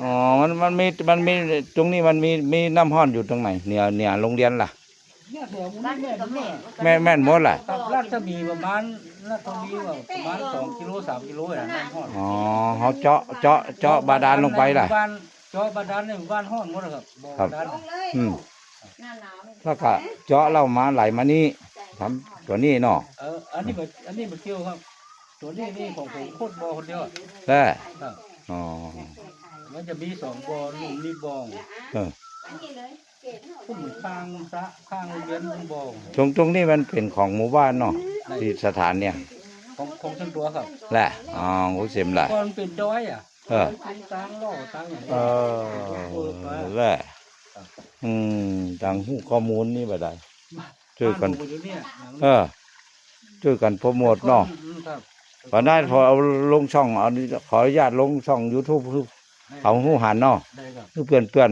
อ๋อ มันมันมีมันมีตรงนี้มันมีมีน้ำห้อนอยู่ตรงไหนเนี่ยเนี่ยโรงเรียนล่ะ เนี่ยแถวบ้านนี้เมืแม่องกับแม่แม่แม่นหมดล่ะครับราชมีประมาณราชมีว่าประมาณสองกิโลสามกิโลอย่างนั้นห้อนอ๋อเขาเจาะเจาะเจาะบาดาลลงไปล่ะ บ้านเจาะบาดาลในหมู่บ้านห้อนหมดเลยครับบ่ครับ บาดาลอืมหน้าหนาวนี่แล้วก็เจาะเรามาไหลมานี่ทำตัวนี้เนาะเอออันนี้มันอันนี้มันเกี่ยวครับ ตัวนี้นี่ของผมโคตรบ่อคนเดียวอะแล้ครับอ๋อ มันจะมีสองบ่อลุมนี่บ่อเออพุ่มข้างสระข้างโรงเรียนเป็นบ่อตรงตรงนี้มันเป็นของหมู่บ้านเนาะที่สถานเนี่ย ของของทั้งตัวครับแหละอ๋อกูเสียมแหละก่อนเป็นดอยอะเออเป็นทางล่อทางอย่างเอนี้อแหละอืมดังหูข้อมูลนี่บ่ได้ช่วยกันบ้าผมอยู่เนี่ยหลังเออช่วยกันโปรโมทเนาะอืมครับตอนนั้นพอเอาลงช่องเอาขออนุญาตลงช่อง YouTube คือ เอาหูหันเนาะได้ครับคือเพื่อนเพื่อน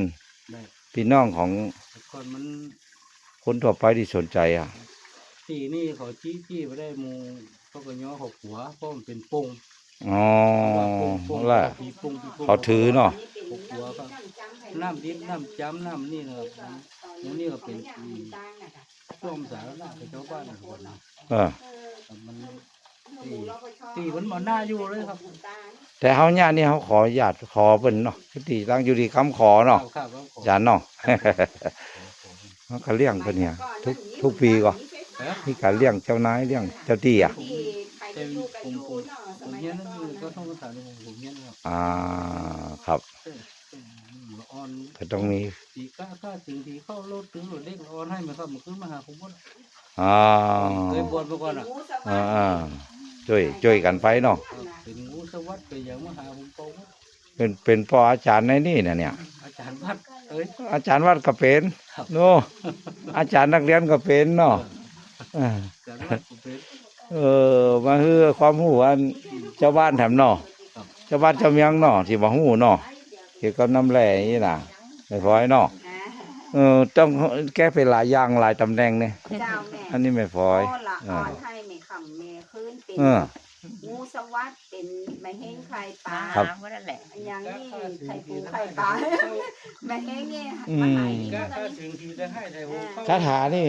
ได้ๆพี่น้องของแต่ก่อนมันคนทั่วไปที่สนใจอะ ตีนี่เขาจี้จี้ไปได้หมูเขาก็ย่อเขาหัวเพราะมันเป็นปงอ๋อปงปงแหละผีปงผีปงเขาถือเนาะหกหัวครับน้ำดิบน้ำจ้ำน้ำนี่นะครับอันนี้ก็เป็นอืมช่วงสาธารณะกับชาวบ้านทุกคนนะเออ มัน ตีตีมันมาหน้าอยู่เลยครับแต่เฮาเนี่ยนี่เขาขออนุญาตขอเพิ่นเนาะคือที่ตั้งอยู่ที่คำขอเนาะครับครับครับจานเนาะเขาก็เลี้ยงเพิ่นเนี่ยทุกทุกปีก็เอ๊ะมีการเลี้ยงเจ้านายเลี้ยงเจ้าที่อะเต็มผมผมผมเนี้ยนั่นคือก็ต้องสถานผมผมเนี้ยนะครับอ่าครับเออเออละอ่อนก็ต้องมีสีก้าก้าถึงทีเข้ารถถึงรถเล็กละอ่อนให้มาครับมันขึ้นมาหาผมหมดอ่าเคยบวชมาก่อนอะอ่าอ่า ช่วยช่วยกันไปเนาะเป็นงูสวัสดิ์ไปอย่างมาหาผมโตเป็นเป็นพ่ออาจารย์ในนี่นะเนี่ย อาจารย์วัดเอ้ยอาจารย์วัดก็เป็นครับโน่อาจารย์นักเรียนก็เป็นเนาะอ่าอาจารย์วัดผมเป็นเออมาเฮือความหูอันเจ้าบ้านแถมเนาะครับเจ้าบ้านเจ้าเมียงเนาะที่บ่หูเนาะเกี่ยวกับน้ำแร่นี่น่ะไม่พอยเนาะเออต้องแก้ไปหลายอย่างหลายตำแหน่งเนี่ยเจ้าแม่อันนี้ไม่พอยโละอ่า เป็นเออ งูสวัสดเป็นไม่เฮงไข่ปลาครับ ก็นั่นแหละอย่างนี้ไข่ปูไข่ปลาไม่เฮงเนี่ยอืมมาหายก็ก็ถ้าได้ถึงทีจะให้ได้ผมเข้าคาถานี่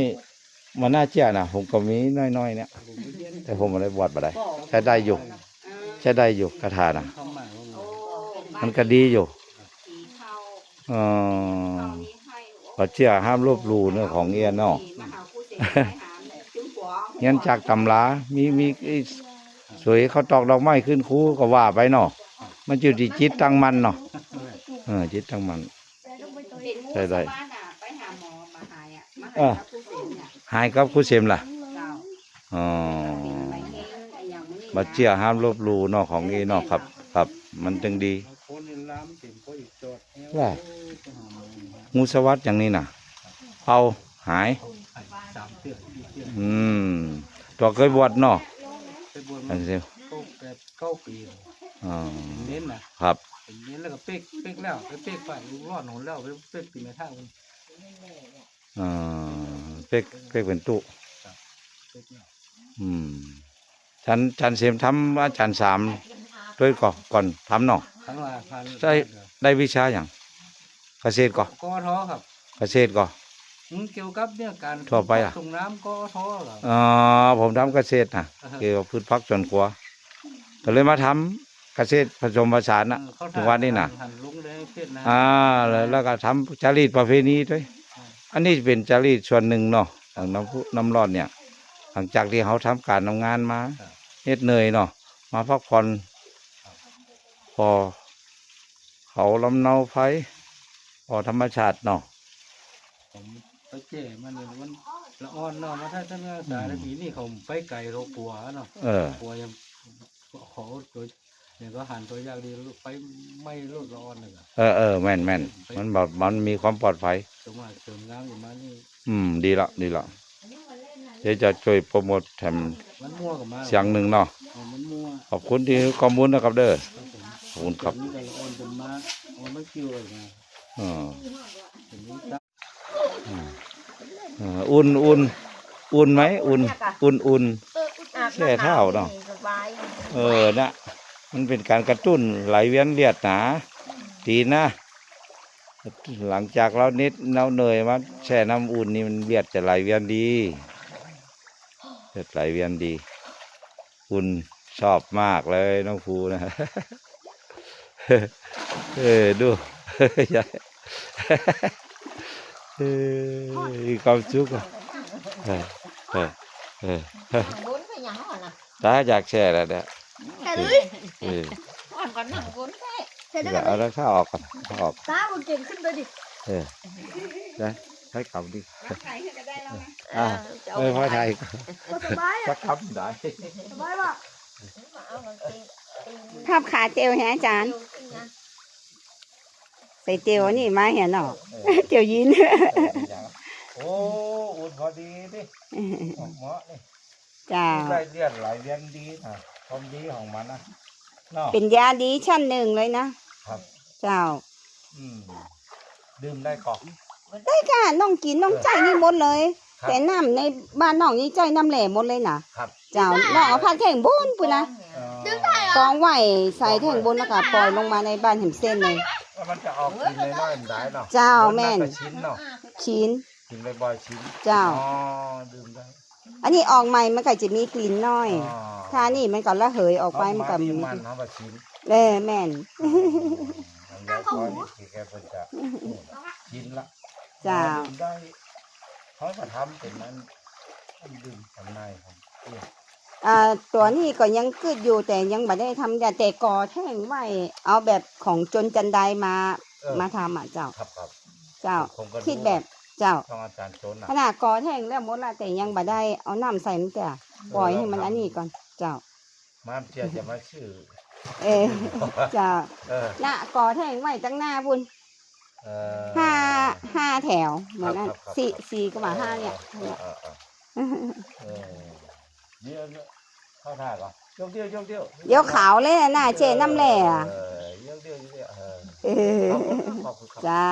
มันน่าเชื่อนะผมก็มีน้อยๆ เนี่ยผมไปเรียนแต่ผมไม่ได้บวชมาได้ ใช้ได้อยู่ ใช้ได้อยู่คาถานะเข้ามาว่าไงโอ้มันก็ดีอยู่ผีเข้าเออ เข้านี้ให้ก็เชื่อห้ามลบหลู่เนื้อของเอียนเนาะมาหาผู้เสียหายหามเนี่ยจึงหัว เงี้ยจากตำรามีมีไอ้สวยเขาตอกดอกไม้ขึ้นคูก็ว่าไปเนาะมันอยู่ที่จิตตั้งมันเนาะเออจิตตั้งมันเป็นงูใช่ได้สวัสดอะไปหาหมอมาหายอะมาเอหาอผู้เสียเนี่ยหายกับคุเสมล่ะเจ้าอ๋อเป็นไม่เฮงไอ้อย่างนี้มาเชื่อห้ามลบหลู่เนาะของเอเนาะครับ ครับ มันจึงดีคนในล้ำเต็มก็อีกจอดแอวว่าไปหาหมองูสวัสดอย่างนี้น่ะ เอาหาย ไอ้สามเตือนสี่เตื อนอืมตัวเคยบวชเนาะไปบวชอัมานนี้เก้าแปดเก้าปีแล้วอ๋อเน้นนะครับเน้นแล้วก็เป๊กเป๊กแล้วไปเป๊กไปรู้รอดหนแล้วไปเป๊กตีไม่ท่าคุณอ่าเป็กเป็กเป็นตุเป๊กแล้วอืมฉันฉันเสียมทำอาจารย์สามด้วยก่อนก่อนทำเนาะ ทั้งลาพันได้ได้วิชาอย่างเกษตรก่อนกอท้อครับเกษตรก่อนอืม เกี่ยวกับเนี่ยการทั่วไปอะส่งน้ำกอท้อเหรออ๋อผมทำเกษตรนะเกี่ยวกับพืชพักสวนครัวก็เลยมาทำเกษตรผสมผสานนะเออเขาถึงวันนี้น่ะหันลุงเลยเพศนะอ่าแล้วแล้วก็ทำจารีตประเพณีด้วย อันนี้เป็นจารีตส่วนหนึ่งเนาะของน้ำพุน้ำร้อนเนี่ย หลังจากที่เขาทำการทำงานมาเหน็ดเหนื่อยเนาะมาพักผ่อนพอเขาลำเนาไฟพอธรรมชาติเนาะ ผมไปเจ้มันเนี่ยมันละอ่อนเนาะมาถ้าท่านรักษาแล้วทีนี่เขาไปไก่เรากลัวเนาะเออกลัวยังขอตัวเนี่ยก็หันตัวยากดีไปไม่ลดละอ่อนเลยอะเออเออแม่นแม่นมันแบบมันมีความปลอดภัย สมมติเสริมงามอยู่มานี่อืม ดีละดีละเดี๋ยวจะช่วยโปรโมทแถมมันมั่วกับมาเสียงหนึ่งเนาะเอามันมั่วขอบคุณที่ให้ข้อมูลนะครับเด้อครับผมขอบคุณครับนี่ก็ละอ่อนจนมาอ่อนไม่เกี่ยวเลยนะเออถึงนี้จ้ะเอออุ่นอุ่นอุ่นไหมอุ่นอุ่นอุ่นแช่เท้าเนาะสบายเออนะมันเป็นการกระตุ้นไหลเวียนเลือดหนาดีนะ หลังจากเราเน็ดเราเหนื่อยมาแช่น้ำอุ่นนี่มันเวียดจะไหลเวียนดีจะไหลเวียนดีคุณชอบมากเลยน้องภูนะเออดูยาย เออมีความสุขอะเออเออเออบุญไปยังอ่อนนะตาอยากแช่แล้วเนี่ยแค่เลยเอออ่อนก่อนนั่งบุญแค่เสร็จเดี๋แล้ยววเอาแล้วข้าออกก่อนเอาออกตาบุญเก่งขึ้นเลยดิเออได้ใช้คำดิใครก็ได้แล้วนะอ่าเออพ่อไทยก็สบายสัอะกคำได้สบายว่ะเอามันตีตีภาพขาเจลฮะอาจารย์ ขึ้นนะใส่เจลนี่มาเห็นหรอเจลยินโอ้อุ่นพอดีดิเหมาะนี่จ้าได้เลียนหลายเลียนดีนะความดีของมันนะเนาะเป็นยาดีชั้นหนึ่งเลยนะครับเจ้าอืมดื่มได้ก่อนได้ค่ะน้องกินน้องใจนี่หมดเลยครับแต่น้ำในบ้านน้องนี่ใจน้ำแหล่หมดเลยนะครับเจ้าน้องเอาผ้าแข่งบนปุ่นนะดึงได้กองไหวใส่แข่งบนแล้วก็ปล่อยลงมาในบ้านเห็นเส้นเลย มันจะออกกินในน้อยๆได้เนาะเจ้าแม่นนก็ชิ้นเนาะชิ้นกินบ่อยๆชิ้นเจ้าอ๋อดื่มได้อันนี้ออกใหม่มันก็จะมีกลิ่นน้อยอ๋อถ้านี่มันก็ระเหยออกไปมันก็เอามีมันเอามาชิ้นเออแม่นตั้งข้าวหมูแกเป็นจะกินละเจ้าดื่มได้เขาจะทำเป็นนั้นมันดื่มข้างในของเพื่ อนอ่าตัวนี้ก็ยังกึดอยู่แต่ยังไม่ได้ทำยาแต่ก่อแท่งไว้เอาแบบของจนจันไดมาเออ มาทำอะเจ้า ครับครับเจ้าผมก็รู้คิดแบบเจ้าต้องอาจารย์โจนนะขนาดก่อแท่งแล้วหมดละแต่ยังไม่ได้เอาน้ำใส่มันจ้ะปล่อยให้มันอันนี้ก่อนเจ้า มามเจียจะมาชื่อ เออเจ้าเออน่ะก่อแท่งไว้ตั้งหน้าบุญเออ ห้าห้าแถวเหมือนนั้นครับครับสี่สี่ก็มาห้าเนี่ยเออเออเออเออเดี๋ยว เดี๋ยวเข้าท่าก่อนยกเดียวยกเดียวเดี๋ยวขาวเลยน่ะหน้าเจน้ำแหล่อะเออยกเดียวยกเดียวเออเออขอบคุณครับจ้า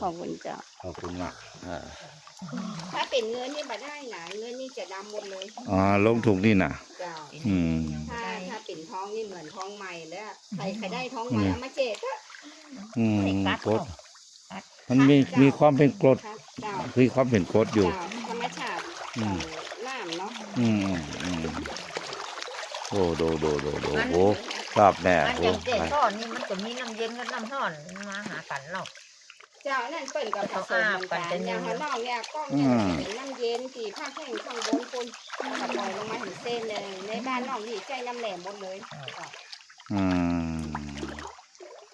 ขอบคุณเจ้าขอบคุณมากอ่าถ้าเป็นเงินนี่มาได้นะเงินนี่จะดำหมดเลยอ๋อลงถุงนี่นะเจ้าอืม ถ้าถ้าเป็นท้องนี่เหมือนท้องใหม่แล้วใครใครได้ท้องใหม่เอามาเจ็ดอะอืมกรดมันมีมีความเป็นกรดครับเจ้ามีความเป็นกรดอยู่ เจ้าธรรมชาติอืม น้ำเนาะ อืมอืมอืม โอ้โดโดโดโดโอ้ชอบแน่อันโอ้อย่างเจ๊ไปซ่อนนี่มันจะมีน้ำเย็นกับน้ำร้อนมาหากันเนาะเจ้านั่นเปิ่นกับผสมเหมือนกันอย่างข้างนอกเนี่ยกล้องเนี่ยจะเป็นน้ำเย็นที่ผ้าแห้งข้างบนคนกับปล่อยลงมาถึงเส้นเลย ในบ้านนอกนี่ใจน้ำแหลมหมดเลยเจ้าอืม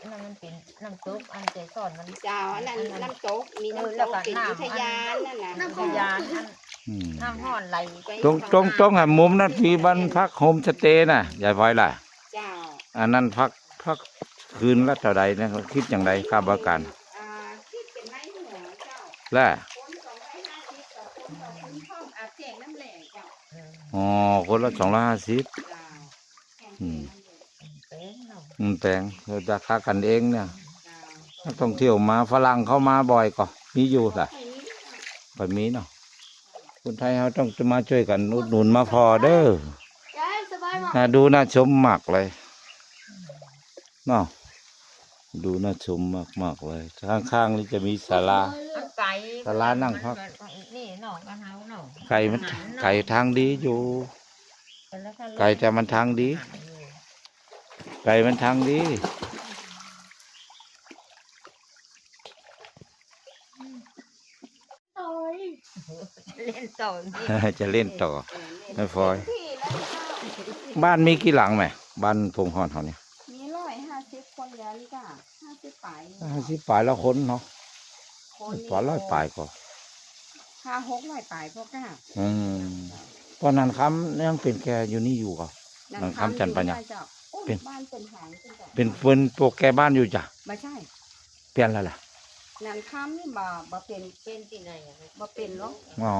นั่นมันเป็นน้ำซุปอันเจ๊ซ่อนมันเจ้าอันนั้นน้ำโต๊กมีน้ำแล้โต๊วกก็เป็นน้ำอุทยานนั่นน่ะน้ำพยานอั นอืมน้ำร้อนไหลตรงตรงตรงหันมุมนั้นมีบ้านพักโฮมสเตย์น่ะยายพลอยล่ะเจ้าอันนั้นพักพักคืนละเท่าใดนะเขาคิดอย่างไรค่าบริการอ่าคิดเป็นไม้หัวเจ้าและคนสองร้อยห้าสิบต่อคนต่อคนห้องอาบแจกน้ำแหล่เจ้าอ๋อคนละสองร้อยห้าสิบเจ้าแข่งอืมเป็นเนาะอืมแต่งเราจะค่ากันเองเนี่ยเจ้านักท่องเที่ยวมาฝรั่งเข้ามาบ่อยก็มีอยู่ล่ะให้นี้แบบนี้เนาะ คนไทยเขาต้องจะมาช่วยกันอุดหนุนมาพอเด้อยายสบายว่ะน่าดูน่าชมมากเลยเนาะดูน่าชมมากมากๆเลย ข้างๆนี่จะมีศาลาอันไก่ศาลานั่งพักนี่เนาะกันเฮาเนาะไก่มันไก่ทางดีอยู่แล้วก็ไก่แต่มันทางดี ไก่มันทางดี โอ้ย เล่น ต่อนี่จะเล่นต่อเออไม่ฟอยที่แล้วบ้านมีกี่หลังไหมบ้านพงหอนเขาเนี่ยมีร้อยห้าสิบคนแล้วนี่จ้ะห้าสิบปลายห้าสิบปลายแล้วคนเนาะคนปลายร้อยปลายก็ห้าหกร้อยปลายพวกก้าอืมตอนนั้นคำยังเป็นแกอยู่นี่อยู่ก็หลังคำจันทร์ปัญญาเจ้โอ้ยเป็นบ้านเป็นหางเป็นจ้ะเป็นเฟินโปรแกบ้านอยู่จ้ะไม่ใช่ เปลี่ยนแล้วล่ะ นันคำนี่บ่บ่เป็นเป็นที่ไหนอะบ่เป็นหรอกอ๋อ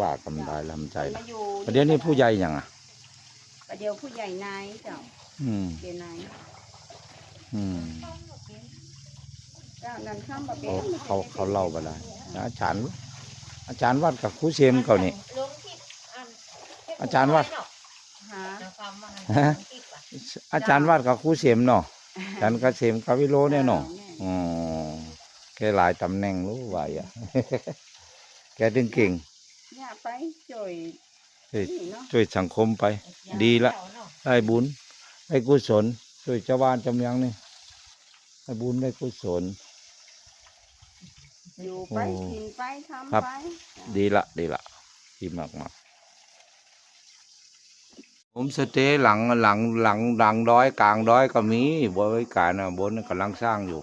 ว่ากำได้ลำใจมาละอยู่ประเดี๋ยวนี้ผู้ใหญ่ยังอะประเดี๋ยวผู้ใหญ่นายเจ้าอืมเป็นนายอืมเจ้านันคำบ่เป็นเขาเขาเขาเล่าไปได้อาจารย์ อาจารย์วัดกับครูเซมเก่านี่ลงที่อันอาจารย์ว่าหาความว่าฮะอาจารย์วัดกับครูเซมเนาะอาจารย์กบเกษมกบวิโรเนี่ยเนาะแม่ออ๋อแก หลายตำแหน่งรู้ไหวอะ แกดึงเก่งอย่าไปจ่อยเฮ้ยนี่เนาะช่วยสังคมไป ดีละ ได้บุญ ได้กุศล ช่วยเจ้าบ้านจำเมียงนี่ได้บุญได้กุศล อยู่ไปโอ้กินไปทำครับ ไปดีละ ดีละดีมากมากผมสเตย์หลังหลังหลังหลังด้อยกลางด้อยก็มีบริการนะบนกำลังสร้างอยู่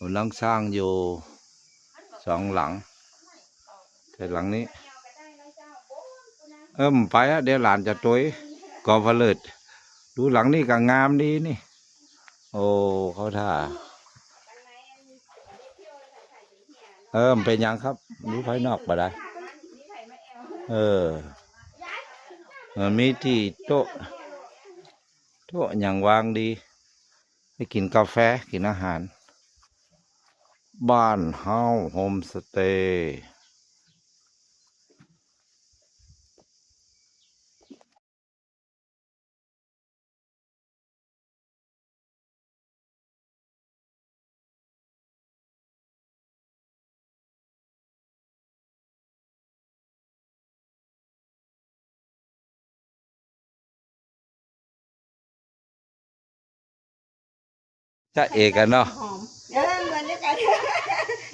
กำลังสร้างอยู่สองหลัง แต่หลังนี้ เอิ่มไปอะเดี๋ยวหลานจะตัวกอผลิตดูหลังนี้ก็งามดีนี่ โอ้เขาท่าเออมันเป็นยังครับดูภายนอกมาได้เออเออมีที่โต๊ะโต๊ะอย่างวางดีไปกินกาแฟกินอาหาร บ้านเฮาโฮมสเตย์จะเอกกันเนาะหอมเออเหมือนกัน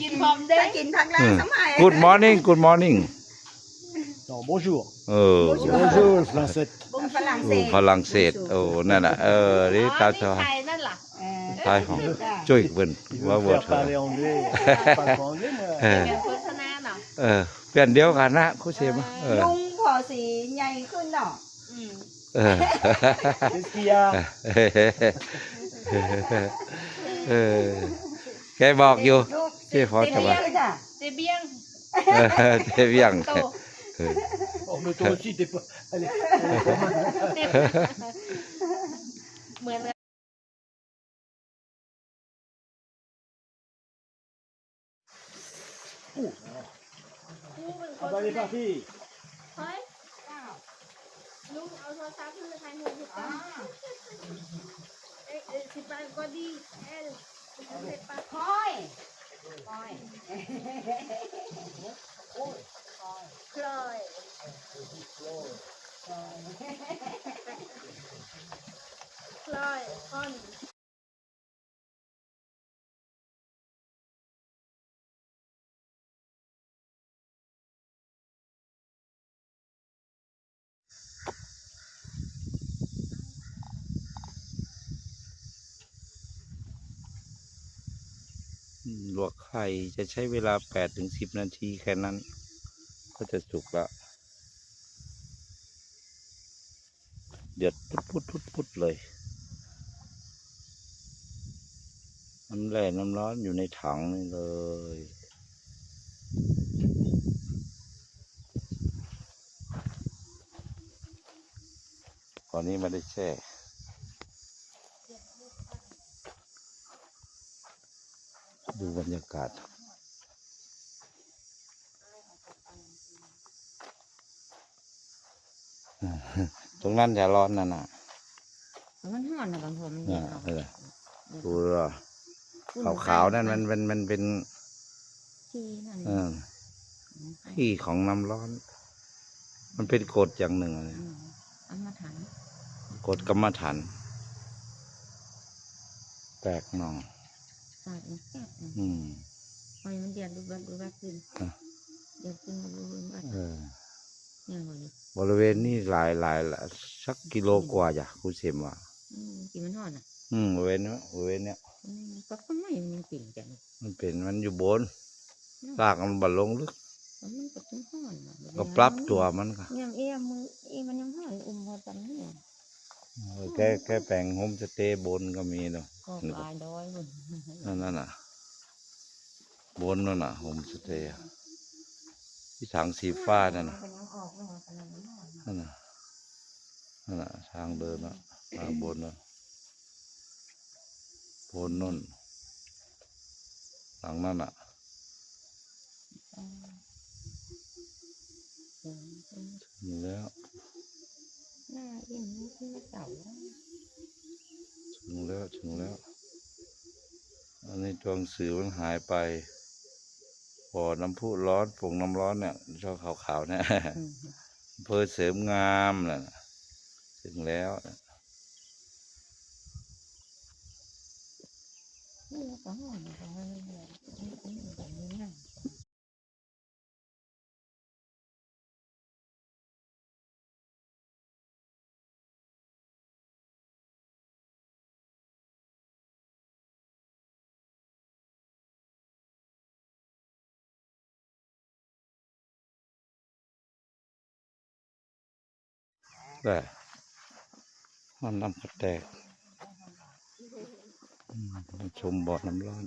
กินพร้อมเด้ถ้ากินทั้งร้านสมัย Good morning Good morning Non, bonjour. เออ Bonjour, Flancette. ฝรั่งเศโอ้สฝรั่งเศสโอ้นั่นน่ะเออนี่ตาชอไทยนั่นล่ะเออไทยของช่วยเพิ่น Il ว่า veut ว่า faire เธอ parler anglais. euh, pas trop anglais, moi. เออเป็นโฆษณาเนาะเออเปลี่ยนเดียวกันนะคุเชมะเออลุงพอสีใหญ่ขึ้นเนาะอืมเออ Qu'est-ce qu'il y a เออ แกบอกอยู่ลูกเจ๊พอจะว่าขึ้นอะเจเบียงเออเจเวียงโตเออ Oh, mais toi aussi, t'es pas. Allez. เหมือนเลย Ah bah, elle est partie. เฮ้ยลุงเอาโทรศัพท์ขึ้นมาถ่ายรูปให้กันเอ๊ะเอ๊ะสิบาทก็ดีเอ๊ะ เสร็จปะค่อยค่อยคลอยคลอยคอน ลวกไข่จะใช้เวลาแปดถึงสิบนาทีแค่นั้น ก็จะสุกละเดือดพุดพุดพุดพุดเลย น้ำแร่น้ำร้อนอยู่ในถังนี่เลยตอนนี้ไม่ได้แช่ ดูบรรยากาศ ตรงนั้นจะร้อนนั่นน่ะมันห่อนนะบางคนมันน่ะเย็นเนาะเออดูแล้วขาวๆนั่นมันเป็นมันเป็นขี้นั่นเออขี้ของน้ำร้อน มันเป็นกฎอย่างหนึ่งอะมเอามาถันกฎกรรมฐานแปลกหนอง สาดมันแซ่บนะอืมปล่อยมันเดือดดูบัดดูบัดขึ้นอะเดือดขึ้นดูบัดเออเนี่ยหมดเลยบริเวณนี้หลายหลายหลายสักกิโลกว่าจ้ะคุณเสมว่าอืมกินมันห่อนอะ อืมบริเวณเนี้ยบริเวณเนี้ยอืมก็ก็ไม่มันกินจังมันเป็นมันอยู่บนลากมันบัลลงลึกแล้วมันก็ต้องห่อนน่ะก็ปรับตัวมันก็ยังเอี้ยมือเอี้ยมันยังห่อนอุ้มพอจำเนี่ยเออ แค่แค่แปลงโฮมสเตย์บนก็มีเนาะก็ปลายดอยมึงนั่นนั่นน่ะ บนนั่นน่ะโฮมสเตย์อะที่ถังสีฟ้านั่นน่ะมันยังออกแล้วขนาดนั้นห่อนนั่นน่ะนั่นน่ะทางเดินน่ะทางบนน่ะบนนั่นหลังนั่นน่ะอืมอืมมีแล้ว หน้าอิ่มที่เก่าถึงแล้วถึงแล้ว อันนี้ตัวหนังสือมันหายไปบ่อน้ำพุร้อนผงน้ำร้อนเนี่ยช่องขาวๆเนี่ยอำเภอเสริมงามน่ะถึงแล้ว ได้มันน้ำกระแตกอืมมาชมบ่อน้ำร้อน